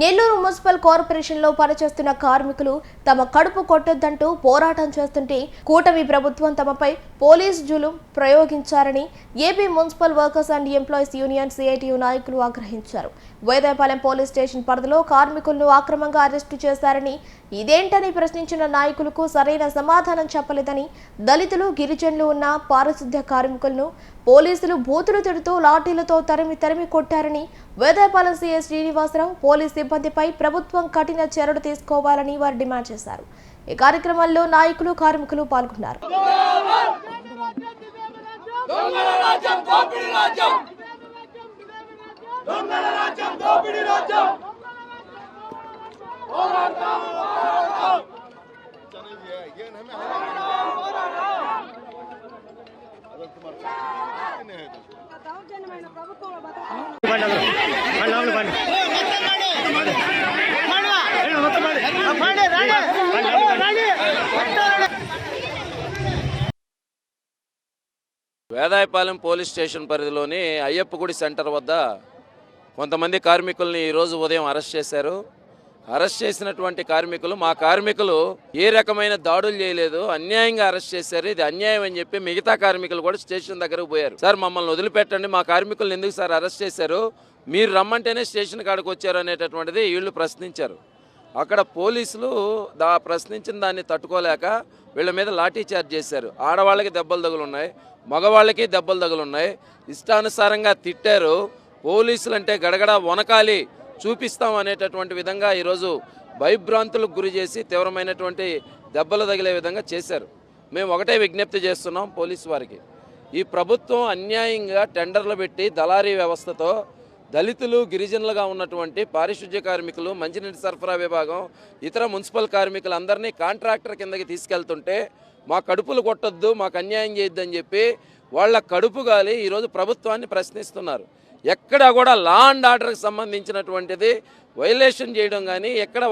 Nellore municipal కార్పొరేషన్లో పనిచేస్తున్న కార్మికులు తమ కడుపు కొట్టొద్దంటూ పోరాటం చేస్తుంటే కూటమి ప్రభుత్వం తమపై పోలీస్ జులుం ప్రయోగించారని AP municipal workers and employees union CITU నాయకులు ఆగ్రహించారు. వేదాయపాలెం పోలీస్ స్టేషన్ పరిధిలో కార్మికులను అక్రమంగా అరెస్టు చేశారని ఇదేంటని ప్రశ్నించిన నాయకులకు సరైన సమాధానం చెప్పలేదని దళితులు గిరిజనులు ఉన్న పారిశుద్ధ్య కార్మికులను పోలీసులు బూతులు తిడుతూ లాఠీలతో తరిమి తరిమి కొట్టారని వేదాయపాలెం సీఎస్ శ్రీనివాసరావు పోలీస్ ఇబ్బందిపై ప్రభుత్వం కఠిన చర్యలు తీసుకోవాలని వారు డిమాండ్ చేశారు. ఈ కార్యక్రమంలో నాయకులు కార్మికులు పాల్గొన్నారు. బండి. వేదాయపాలెం పోలీస్ స్టేషన్ పరిధిలోని అయ్యప్పగుడి సెంటర్ వద్ద కొంతమంది కార్మికుల్ని ఈరోజు ఉదయం అరెస్ట్ చేశారు. అరెస్ట్ చేసినటువంటి కార్మికులు మా కార్మికులు ఏ రకమైన దాడులు చేయలేదు అన్యాయంగా అరెస్ట్ చేశారు. ఇది అన్యాయం అని చెప్పి మిగతా కార్మికులు కూడా స్టేషన్ దగ్గరకు పోయారు. సార్ మమ్మల్ని వదిలిపెట్టండి మా కార్మికులను ఎందుకు సార్ అరెస్ట్ చేశారు? మీరు రమ్మంటేనే స్టేషన్ కాడికి వచ్చారు అనేటటువంటిది వీళ్ళు ప్రశ్నించారు. అక్కడ పోలీసులు దా ప్రశ్నించిన దాన్ని తట్టుకోలేక వీళ్ళ మీద లాఠీ చార్జ్ చేశారు. ఆడవాళ్ళకి దెబ్బలు తగులున్నాయి మగవాళ్ళకి దెబ్బలు తగులున్నాయి. ఇష్టానుసారంగా తిట్టారు. పోలీసులు అంటే గడగడ వనకాలి చూపిస్తాం అనేటటువంటి విధంగా ఈరోజు భయభ్రాంతులకు గురి చేసి తీవ్రమైనటువంటి దెబ్బలు తగిలే విధంగా చేశారు. మేము ఒకటే విజ్ఞప్తి చేస్తున్నాం పోలీసు వారికి. ఈ ప్రభుత్వం అన్యాయంగా టెండర్లు పెట్టి దళారీ వ్యవస్థతో దళితులు గిరిజనులుగా ఉన్నటువంటి పారిశుధ్య కార్మికులు మంచినీటి సరఫరా విభాగం ఇతర మున్సిపల్ కార్మికులందరినీ కాంట్రాక్టర్ కిందకి తీసుకెళ్తుంటే మా కడుపులు కొట్టొద్దు మాకు అన్యాయం చేయొద్దని చెప్పి వాళ్ళ కడుపు గాలి ఈరోజు ప్రభుత్వాన్ని ప్రశ్నిస్తున్నారు. ఎక్కడ కూడా లా అండ్ ఆర్డర్కి సంబంధించినటువంటిది వైలేషన్ చేయడం కానీ ఎక్కడ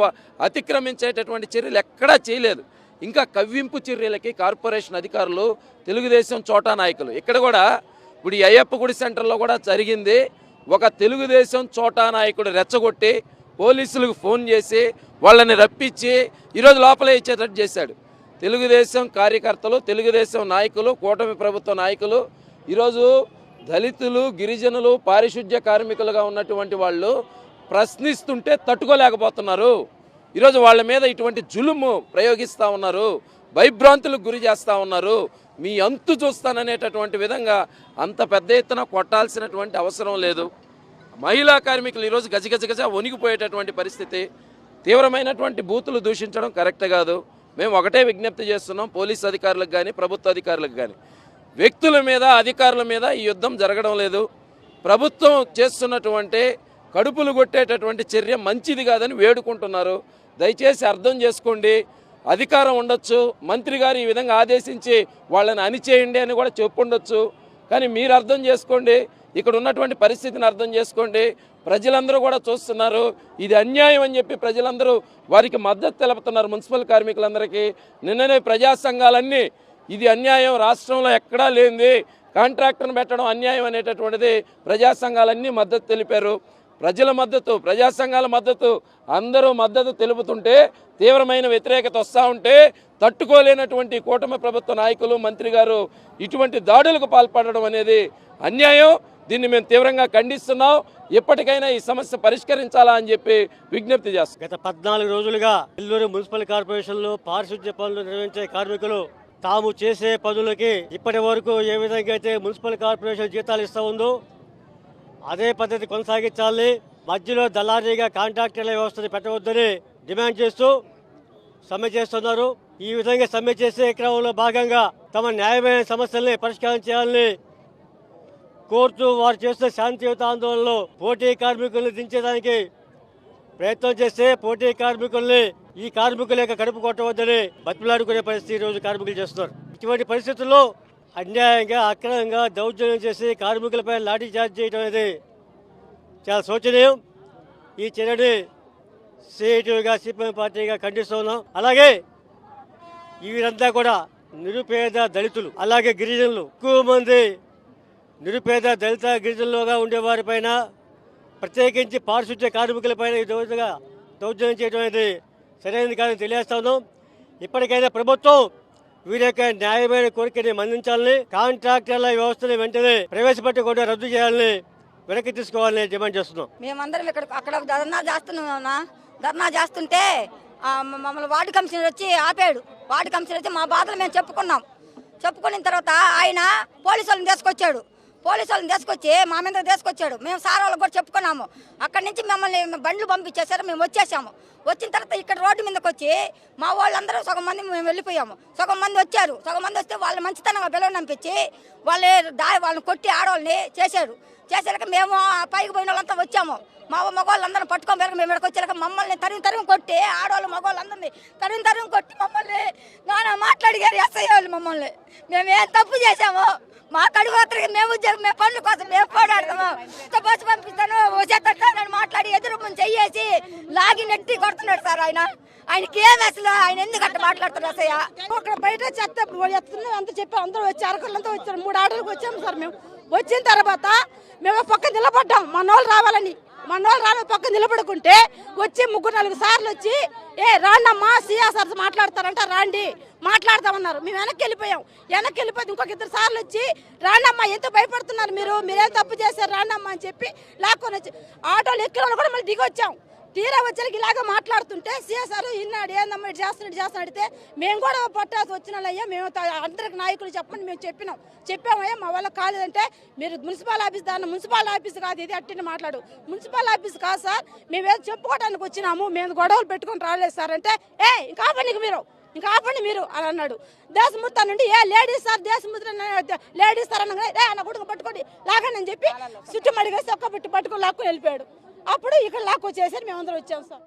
అతిక్రమించేటటువంటి చర్యలు ఎక్కడా చేయలేదు. ఇంకా కవ్వింపు చర్యలకి కార్పొరేషన్ అధికారులు తెలుగుదేశం చోటా నాయకులు. ఇక్కడ కూడా ఇప్పుడు ఈ అయ్యప్ప గుడి సెంటర్లో కూడా జరిగింది. ఒక తెలుగుదేశం చోటా నాయకుడు రెచ్చగొట్టి పోలీసులకు ఫోన్ చేసి వాళ్ళని రప్పించి ఈరోజు లోపలే ఇచ్చేటట్టు చేశాడు. తెలుగుదేశం కార్యకర్తలు తెలుగుదేశం నాయకులు కూటమి ప్రభుత్వ నాయకులు ఈరోజు దళితులు గిరిజనులు పారిశుధ్య కార్మికులుగా ఉన్నటువంటి వాళ్ళు ప్రశ్నిస్తుంటే తట్టుకోలేకపోతున్నారు. ఈరోజు వాళ్ళ మీద ఇటువంటి జులుము ప్రయోగిస్తూ ఉన్నారు. భయభ్రాంతులకు గురి చేస్తూ ఉన్నారు. మీ అంతు చూస్తాననేటటువంటి విధంగా అంత పెద్ద ఎత్తున కొట్టాల్సినటువంటి అవసరం లేదు. మహిళా కార్మికులు ఈరోజు గజగజగజ వణిగిపోయేటటువంటి పరిస్థితి. తీవ్రమైనటువంటి బూతులు దూషించడం కరెక్ట్ కాదు. మేము ఒకటే విజ్ఞప్తి చేస్తున్నాం పోలీస్ అధికారులకు కానీ ప్రభుత్వ అధికారులకు కానీ వ్యక్తుల మీద అధికారుల మీద ఈ యుద్ధం జరగడం లేదు. ప్రభుత్వం చేస్తున్నటువంటి కడుపులు కొట్టేటటువంటి చర్య మంచిది కాదని వేడుకుంటున్నారు. దయచేసి అర్థం చేసుకోండి. అధికారం ఉండొచ్చు మంత్రి గారు ఈ విధంగా ఆదేశించి వాళ్ళని అనిచేయండి అని కూడా చెప్పుండొచ్చు. కానీ మీరు అర్థం చేసుకోండి ఇక్కడ ఉన్నటువంటి పరిస్థితిని అర్థం చేసుకోండి. ప్రజలందరూ కూడా చూస్తున్నారు ఇది అన్యాయం అని చెప్పి ప్రజలందరూ వారికి మద్దతు తెలుపుతున్నారు మున్సిపల్ కార్మికులందరికీ. నిన్ననే ప్రజా సంఘాలన్నీ ఇది అన్యాయం రాష్ట్రంలో ఎక్కడా లేనిది కాంట్రాక్టర్ను పెట్టడం అన్యాయం అనేటటువంటిది ప్రజా సంఘాలన్నీ మద్దతు తెలిపారు. ప్రజల మద్దతు ప్రజా సంఘాల మద్దతు అందరూ మద్దతు తెలుపుతుంటే తీవ్రమైన వ్యతిరేకత వస్తూ ఉంటే తట్టుకోలేనటువంటి కూటమి ప్రభుత్వ నాయకులు మంత్రి గారు ఇటువంటి దాడులకు పాల్పడడం అనేది అన్యాయం. దీన్ని మేము తీవ్రంగా ఖండిస్తున్నాం. ఎప్పటికైనా ఈ సమస్య పరిష్కరించాలా అని చెప్పి విజ్ఞప్తి చేస్తాం గత పద్నాలుగు రోజులుగా నెల్లూరు మున్సిపల్ కార్పొరేషన్లో పారిశుద్ధ్య పనులు నిర్వహించే కార్మికులు తాము చేసే పనులకి ఇప్పటి వరకు ఏ విధంగా అయితే మున్సిపల్ కార్పొరేషన్ జీతాలు ఇస్తూ ఉందో అదే పద్ధతి కొనసాగించాలని మధ్యలో దళారీగా కాంట్రాక్టర్ల వ్యవస్థని పెట్టవద్దని డిమాండ్ చేస్తూ సమ్మె చేస్తున్నారు. ఈ విధంగా సమ్మె చేసే క్రమంలో భాగంగా తమ న్యాయమైన సమస్యల్ని పరిష్కారం చేయాలని కోరుతూ వారు చేస్తున్న శాంతియుత ఆందోళనలో పోటీ కార్మికుల్ని దించేదానికి ప్రయత్నం చేస్తే పోటీ కార్మికుల్ని ఈ కార్మికుల యొక్క కడుపు కొట్టవద్దని బతిమలాడుకునే పరిస్థితి ఈరోజు రోజు కార్మికులు చేస్తున్నారు. ఇటువంటి పరిస్థితుల్లో అన్యాయంగా అక్రమంగా దౌర్జన్యం చేసి కార్మికులపై లాఠీ చార్జ్ చేయడం అనేది చాలా శోచనీయం. ఈ చర్యని సిఐటీగా సిపిఎం పార్టీగా ఖండిస్తూ ఉన్నాం. అలాగే వీరంతా కూడా నిరుపేద దళితులు అలాగే గిరిజనులు. ఎక్కువ మంది నిరుపేద దళిత గిరిజనులుగా ఉండేవారిపైన ప్రత్యేకించి పారిశుద్ధ్య కార్మికులపైన ఈ విధంగా దౌర్జన్యం చేయడం అనేది సరైనది కాదని తెలియజేస్తా ఉన్నాం. ఇప్పటికైనా ప్రభుత్వం వీరి యొక్క న్యాయమైన కోరికని మన్నించాలని కాంట్రాక్టర్ల వ్యవస్థని వెంటనే ప్రవేశపెట్టకుండా రద్దు చేయాలని వెనక్కి తీసుకోవాలని డిమాండ్ చేస్తున్నాం. మేమందరం ఇక్కడ అక్కడ ధర్నా చేస్తున్నాం ధర్నా చేస్తుంటే మమ్మల్ని వార్డు కమిషనర్ వచ్చి ఆపాడు. వార్డు కమిషనర్ వచ్చి మా బాధలు మేము చెప్పుకున్నాం. చెప్పుకున్న తర్వాత ఆయన పోలీసు వాళ్ళని తీసుకొచ్చాడు. పోలీసు వాళ్ళని తీసుకొచ్చి మా మీద తీసుకొచ్చాడు. మేము సార్ వాళ్ళకి కూడా చెప్పుకున్నాము. అక్కడి నుంచి మమ్మల్ని బండ్లు పంపించేశారు మేము వచ్చేసాము. వచ్చిన తర్వాత ఇక్కడ రోడ్డు మీదకి వచ్చి మా వాళ్ళందరూ సగం మంది మేము వెళ్ళిపోయాము. సగం మంది వచ్చారు. సగం మంది వస్తే వాళ్ళు మంచితనంగా పిల్లలు పంపించి వాళ్ళే దా వాళ్ళని కొట్టి ఆడవాళ్ళని చేశారు. చేసాక మేము పైకి పోయిన వాళ్ళంతా వచ్చాము. మా మగవాళ్ళందరూ పట్టుకొని వెళ్ళక మేము ఇక్కడికి వచ్చాక మమ్మల్ని తరిమి తరిమి కొట్టి ఆడవాళ్ళు మగవాళ్ళందరినీ తరిమి తరిమి కొట్టి మమ్మల్ని నానా మాట్లాడిగారు ఎస్ఐ వాళ్ళు మమ్మల్ని. మేము ఏం తప్పు చేసాము మా కడుగు అతనికి మేము ఉద్యోగం మేము పనుల కోసం మేము పోరాడతాము. బస్సు పంపిస్తాను వచ్చేస్తాను మాట్లాడి ఎదురు ముందు చెయ్యేసి లాగి నెట్టి కొడుతున్నాడు సార్ ఆయన. ఆయనకి ఏం అసలు ఆయన ఎందుకు అట్లా మాట్లాడుతున్నారు అసయ్య? అక్కడ బయట చెత్త ఎత్తున్నాం అంత చెప్పి అందరూ వచ్చి అరకులంతా వచ్చారు. మూడు ఆటలకు వచ్చాము సార్ మేము. వచ్చిన తర్వాత మేము పక్క నిలబడ్డాం. మన వాళ్ళు రావాలని. మన వాళ్ళు రావాలి పక్క నిలబడుకుంటే వచ్చి ముగ్గురు నాలుగు సార్లు వచ్చి ఏ రాండమ్మా సిఆర్ సార్ మాట్లాడతారంట రాండి. మాట్లాడతామన్నారు మేము వెనక్కి వెళ్ళిపోయాం. వెనక్కి వెళ్ళిపోతే ఇంకొక ఇద్దరు సార్లు వచ్చి రాండమ్మా ఎంత భయపడుతున్నారు మీరు. మీరేం తప్పు చేశారు? రాండమ్మా అని చెప్పి లాక్కొని వచ్చి ఆటోలు ఎక్కిన వాళ్ళు కూడా మళ్ళీ దిగి వచ్చాం. తీరా వచ్చరికి ఇలాగ మాట్లాడుతుంటే సీఎస్ఆర్ ఇన్నాడు ఏందమ్మా ఇటు చేస్తున్నాడు ఇటు చేస్తున్నాడు అడిగితే మేము కూడా పట్టాల్సి వచ్చిన వాళ్ళయ్యా మేము అందరికి నాయకులు చెప్పండి మేము చెప్పినాం. చెప్పామయ్యా మా వల్ల కాలేదంటే మీరు మున్సిపల్ ఆఫీస్ దాన్ని మున్సిపల్ ఆఫీస్ కాదు ఇది అట్టిని మాట్లాడు. మున్సిపల్ ఆఫీస్ కాదు సార్ మేము ఏదో చెప్పుకోవడానికి వచ్చినాము. మేము గొడవలు పెట్టుకొని రాలేదు సార్ అంటే ఏ ఇంకా ఆపండి మీరు. ఇంకా ఆపండి మీరు అని అన్నాడు. దేశమూర్తి నుండి ఏ ladies sir Deshamurthy ladies sir అనగా ఏ అన్న కూడా పట్టుకోండి లాగండి అని చెప్పి చుట్టూ మడిగేసి ఒక్క పెట్టి పట్టుకొని లాక్కొని వెళ్ళిపోయాడు. అప్పుడు ఇక్కడ లాక్కొచ్చేసరి మేమందరం వచ్చాం సార్.